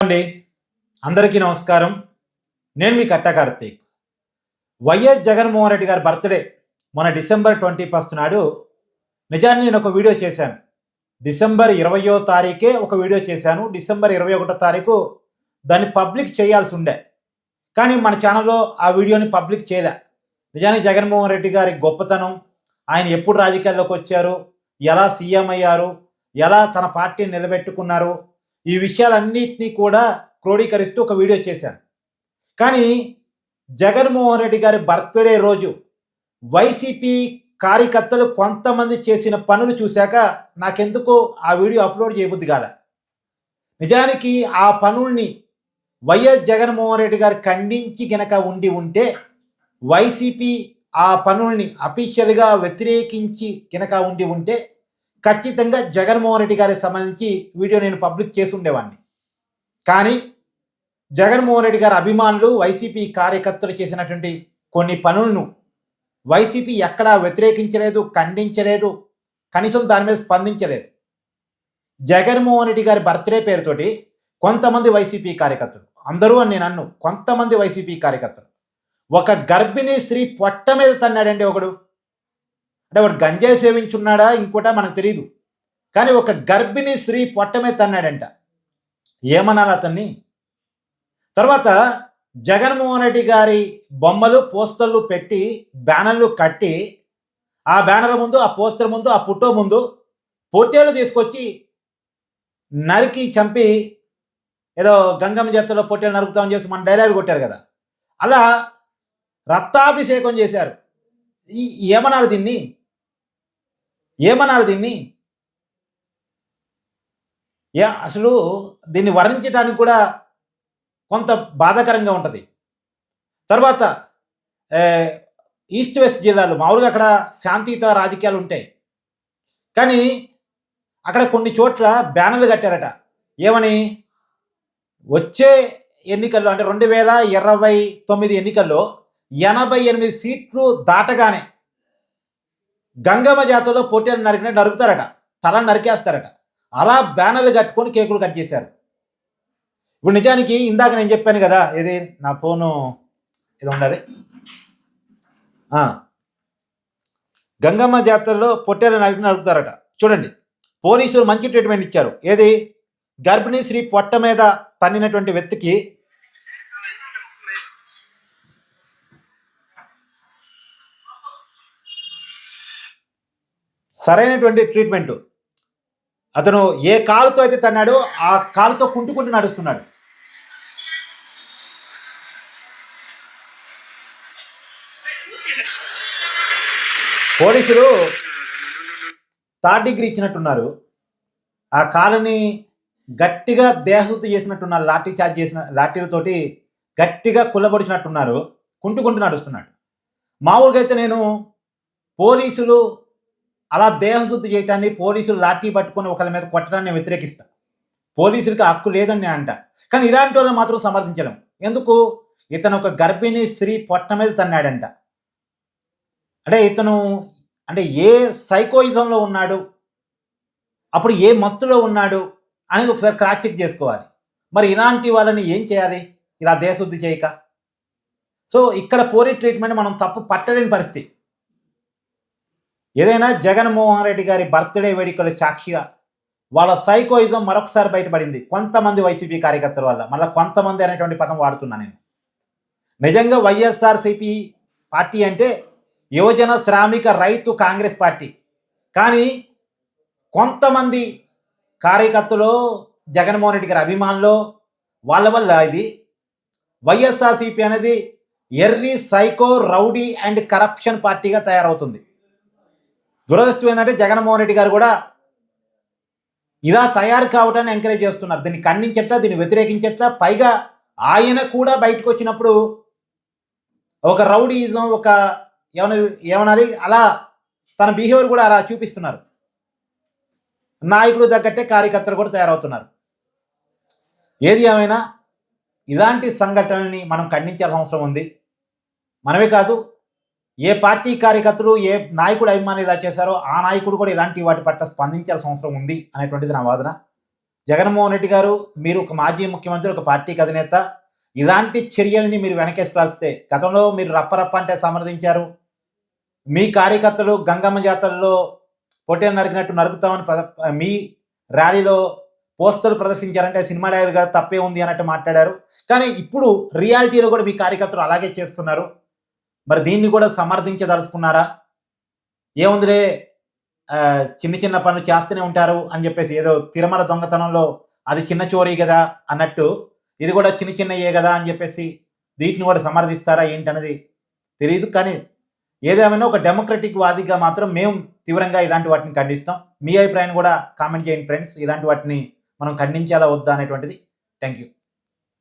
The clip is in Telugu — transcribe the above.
అండి. అందరికీ నమస్కారం. నేను మీ కట్ట కార్తీక్. వైఎస్ జగన్మోహన్ రెడ్డి గారి బర్త్డే మన డిసెంబర్ ట్వంటీ ఫస్ట్ నాడు నిజాన్ని నేను ఒక వీడియో చేశాను. డిసెంబర్ ఇరవయో తారీఖే ఒక వీడియో చేశాను. డిసెంబర్ ఇరవై ఒకటో తారీఖు దాన్ని పబ్లిక్ చేయాల్సి ఉండే. కానీ మన ఛానల్లో ఆ వీడియోని పబ్లిక్ చేయలే. నిజానికి జగన్మోహన్ రెడ్డి గారి గొప్పతనం ఆయన ఎప్పుడు రాజకీయాల్లోకి వచ్చారు ఎలా సీఎం అయ్యారు ఎలా తన పార్టీని నిలబెట్టుకున్నారు ఈ విషయాలన్నింటినీ కూడా క్రోడీకరిస్తూ ఒక వీడియో చేశాను. కానీ జగన్మోహన్ రెడ్డి గారి బర్త్డే రోజు వైసీపీ కార్యకర్తలు కొంతమంది చేసిన పనులు చూశాక నాకెందుకో ఆ వీడియో అప్లోడ్ చేయబుద్ది కాల. నిజానికి ఆ పనుల్ని వైఎస్ జగన్మోహన్ రెడ్డి గారు ఖండించి గనక ఉండి ఉంటే వైసీపీ ఆ పనుల్ని అఫీషియల్గా వ్యతిరేకించి గనక ఉండి ఉంటే ఖచ్చితంగా జగన్మోహన్ రెడ్డి గారికి సంబంధించి వీడియో నేను పబ్లిక్ చేసి ఉండేవాడిని. కానీ జగన్మోహన్ రెడ్డి గారి అభిమానులు వైసీపీ కార్యకర్తలు చేసినటువంటి కొన్ని పనులను వైసీపీ ఎక్కడా వ్యతిరేకించలేదు ఖండించలేదు కనీసం దాని మీద స్పందించలేదు. జగన్మోహన్ రెడ్డి గారి బర్త్డే పేరుతోటి కొంతమంది వైసీపీ కార్యకర్తలు అందరూ అని నేను అన్ను కొంతమంది వైసీపీ కార్యకర్తలు ఒక గర్భిణీ స్త్రీ పొట్ట మీద తన్నాడండి ఒకడు. అంటే వాడు గంజాయి సేవించున్నాడా? ఇంకోటా మనకు తెలియదు కానీ ఒక గర్భిణి స్త్రీ పొట్ట మీద తన్నాడంట. ఏమనాలి అతన్ని? తర్వాత జగన్మోహన్ రెడ్డి గారి బొమ్మలు పోస్టర్లు పెట్టి బ్యానర్లు కట్టి ఆ బ్యానర్ ముందు ఆ పోస్టర్ ముందు ఆ పుట్టో ముందు పొట్టేలు తీసుకొచ్చి నరికి చంపి ఏదో గంగమ్మ జాతరలో పొట్టేలు నరుకుతామని చేసి మన డైలాగ్ కొట్టారు కదా. అలా రక్తాభిషేకం చేశారు. ఈ ఏమన్నారు దీన్ని? ఏమన్నారు దీన్ని? యా అసలు దీన్ని వర్ణించడానికి కూడా కొంత బాధాకరంగా ఉంటుంది. తర్వాత ఈస్ట్ వెస్ట్ జిల్లాలు మామూలుగా అక్కడ శాంతియుత రాజకీయాలు ఉంటాయి. కానీ అక్కడ కొన్ని చోట్ల బ్యానర్లు కట్టారట. ఏమని? వచ్చే ఎన్నికల్లో అంటే రెండు వేల ఇరవై తొమ్మిది ఎన్నికల్లో ఎనభై ఎనిమిది సీట్లు దాటగానే గంగమ్మ జాతరలో పోటీలు నరికిన నరుకుతారట. తల నరికేస్తారట. అలా బ్యానర్లు కట్టుకొని కేకులు కట్ చేశారు. ఇప్పుడు నిజానికి ఇందాక నేను చెప్పాను కదా ఏది? నా ఫోను ఇది ఉండాలి. గంగమ్మ జాతరలో పొట్టేలు నరికి నరుకుతారట. చూడండి. పోలీసులు మంచి ట్రీట్మెంట్ ఇచ్చారు. ఏది? గర్భిణీ శ్రీ పొట్ట మీద తన్నినటువంటి వ్యక్తికి సరైనటువంటి ట్రీట్మెంట్ అతను ఏ కాలుతో అయితే తన్నాడో ఆ కాలుతో కుంటుకుంటూ నడుస్తున్నాడు. పోలీసులు థర్డ్ డిగ్రీ ఇచ్చినట్టున్నారు. ఆ కాలుని గట్టిగా దేహశుద్ధి చేసినట్టున్నారు లాఠీ చార్జ్ చేసిన లాఠీలతోటి గట్టిగా కుల్లబడిచినట్టున్నారు కుంటుకుంటూ నడుస్తున్నాడు. మామూలుగా అయితే నేను పోలీసులు అలా దేహశుద్ధి చేయటాన్ని పోలీసులు లాఠీ పట్టుకొని ఒకరి మీద కొట్టడాన్ని వ్యతిరేకిస్తా. పోలీసులకి హక్కు లేదని నేను అంట. కానీ ఇలాంటి వాళ్ళని మాత్రం సమర్థించడం ఎందుకు? ఇతను ఒక గర్భిణీ స్త్రీ పొట్ట మీద తన్నాడంట. అంటే ఇతను అంటే ఏ సైకోయిజంలో ఉన్నాడు? అప్పుడు ఏ మత్తులో ఉన్నాడు? అనేది ఒకసారి క్రాస్ చెక్ చేసుకోవాలి. మరి ఇలాంటి వాళ్ళని ఏం చేయాలి? ఇలా దేశశుద్ధి చేయక. సో ఇక్కడ పోలీ ట్రీట్మెంట్ మనం తప్పు పట్టలేని పరిస్థితి. ఏదైనా జగన్మోహన్ రెడ్డి గారి బర్త్డే వేడుకల సాక్షిగా వాళ్ళ సైకోయిజం మరొకసారి బయటపడింది. కొంతమంది వైసీపీ కార్యకర్తల వల్ల. మళ్ళీ కొంతమంది అనేటువంటి పదం వాడుతున్నా నేను. నిజంగా వైఎస్ఆర్సీపీ పార్టీ అంటే యువజన శ్రామిక రైతు కాంగ్రెస్ పార్టీ. కానీ కొంతమంది కార్యకర్తలు జగన్మోహన్ రెడ్డి గారి అభిమానులు వాళ్ళ వల్ల ఇది. వైఎస్ఆర్సీపీ అనేది ఎర్రీ సైకో రౌడీ అండ్ కరప్షన్ పార్టీగా తయారవుతుంది. దురదృష్టం ఏంటంటే జగన్మోహన్ రెడ్డి గారు కూడా ఇలా తయారు కావటాన్ని ఎంకరేజ్ చేస్తున్నారు. దీన్ని ఖండించట్లా దీన్ని వ్యతిరేకించట్లా పైగా ఆయన కూడా బయటకు వచ్చినప్పుడు ఒక రౌడీజం ఒక ఏమన ఏమనాలి అలా తన బిహేవియర్ కూడా అలా చూపిస్తున్నారు. నాయకుడు తగ్గట్టే కార్యకర్తలు కూడా తయారవుతున్నారు. ఏది ఏమైనా ఇలాంటి సంఘటనల్ని మనం ఖండించాల్సిన అవసరం ఉంది. మనమే కాదు ఏ పార్టీ కార్యకర్తలు ఏ నాయకుడు అభిమాని ఇలా చేశారో ఆ నాయకుడు కూడా ఇలాంటి వాటి పట్ల స్పందించాల్సిన అవసరం ఉంది అనేటువంటిది నా వాదన. జగన్మోహన్ రెడ్డి గారు మీరు ఒక మాజీ ముఖ్యమంత్రి ఒక పార్టీకి అధినేత ఇలాంటి చర్యల్ని మీరు వెనకేసుకురాల్స్తే గతంలో మీరు రప్పరప్ప అంటే సమర్థించారు. మీ కార్యకర్తలు గంగమ్మ జాతరలో పొట్టేలు నరికినట్టు నరుకుతామని మీ ర్యాలీలో పోస్టర్లు ప్రదర్శించారంటే సినిమా డైరెక్టర్ గారు తప్పే ఉంది అన్నట్టు మాట్లాడారు. కానీ ఇప్పుడు రియాలిటీలో కూడా మీ కార్యకర్తలు అలాగే చేస్తున్నారు. మరి దీన్ని కూడా సమర్థించదలుచుకున్నారా? ఏముందిలే చిన్న చిన్న పనులు చేస్తూనే ఉంటారు అని చెప్పేసి ఏదో తిరుమల దొంగతనంలో అది చిన్న చోరీ కదా అన్నట్టు ఇది కూడా చిన్న చిన్నయే కదా అని చెప్పేసి వీటిని కూడా సమర్థిస్తారా ఏంటనేది తెలియదు కానీ ఏదేమైనా ఒక డెమోక్రటిక్ వాదిగా మాత్రం మేము తీవ్రంగా ఇలాంటి వాటిని ఖండిస్తాం. మీ అభిప్రాయాన్ని కూడా కామెంట్ చేయండి ఫ్రెండ్స్ ఇలాంటి వాటిని మనం ఖండించాలా వద్దా అనేటువంటిది. Thank you